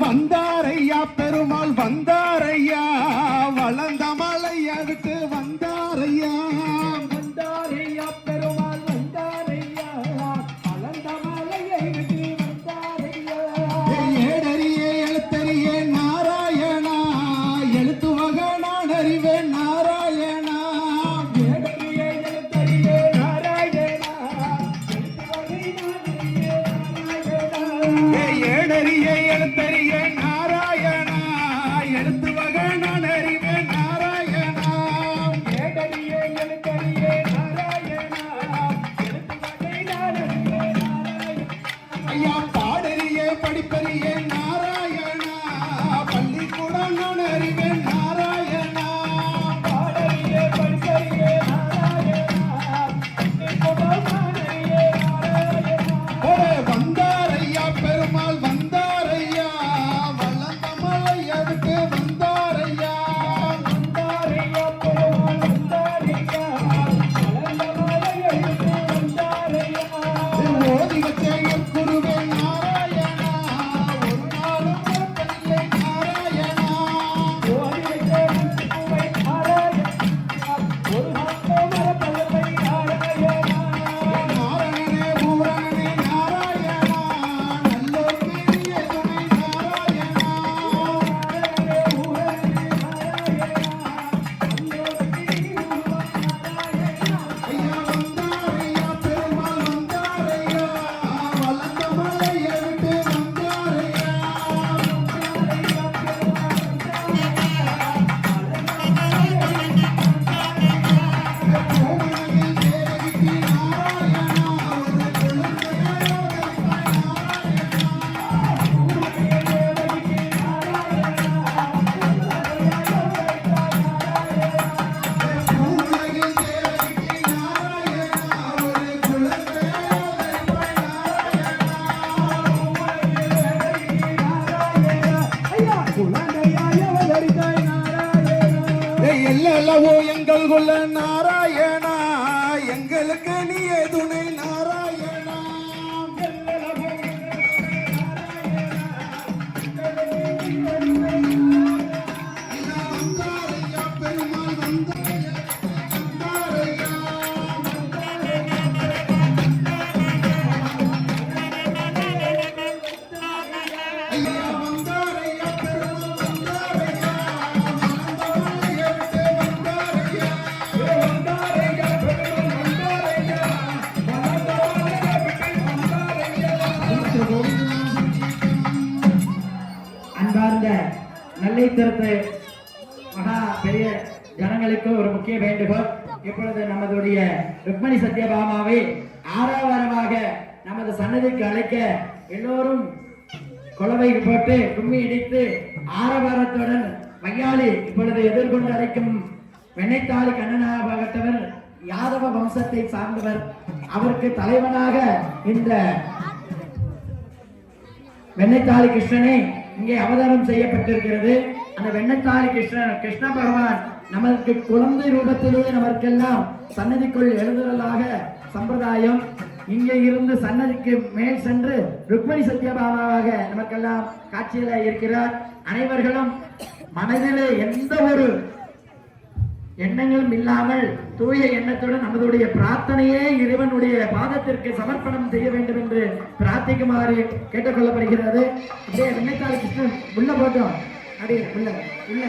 வந்தா எழுத்தறிய எழுத்தறிய எல்லவோ எங்கள் கொள்ள நாராயணா? எங்களுக்கு நீ துணை நாராயணா? நாராயணா? நெல்லை திறத்து மகா பெரிய ஜனங்களுக்கு ஒரு முக்கிய வேண்டுகோள். இப்பொழுது நமதுடைய ருக்மணி சத்யபாமாவை ஆறாவாரமாக நமது சன்னதிக்கு அழைக்க எல்லோரும் குழவை போட்டு கும்மி இடித்து ஆரவாரத்துடன் மையாளி இப்பொழுது எதிர்கொண்டு அழைக்கும் வெண்ணைத்தாளி கண்ணனாகப்பட்டவர் யாதவ வம்சத்தை சார்ந்தவர். அவருக்கு தலைவனாக இந்த வெண்ணைத்தாளி கிருஷ்ணனை இங்கே அவதாரம் செய்யப்பட்டிருக்கிறது. அந்த வெண்ணத்தாரி கிருஷ்ணன் கிருஷ்ண பகவான் நமக்கு குழந்தை ரூபத்திலேயே நமக்கெல்லாம் சன்னதிக்குள் எழுதுதலாக சம்பிரதாயம். இங்கே இருந்து சன்னதிக்கு மேல் சென்று ருக்மணி சத்யபாமாவாக நமக்கெல்லாம் காட்சியில இருக்கிறார். அனைவர்களும் மனதிலே எந்த ஒரு எண்ணங்களும் இல்லாமல் தூய எண்ணத்துடன் நமதுடைய பிரார்த்தனையே இறைவனுடைய பாதத்திற்கு சமர்ப்பணம் செய்ய வேண்டும் என்று பிரார்த்திக்குமாறு கேட்டுக்கொள்ளப்படுகிறது. அப்படியே வெண்ணைத்தாள் கிருஷ்ணன் உள்ள போட்டோம். அப்படியே உள்ள உள்ள.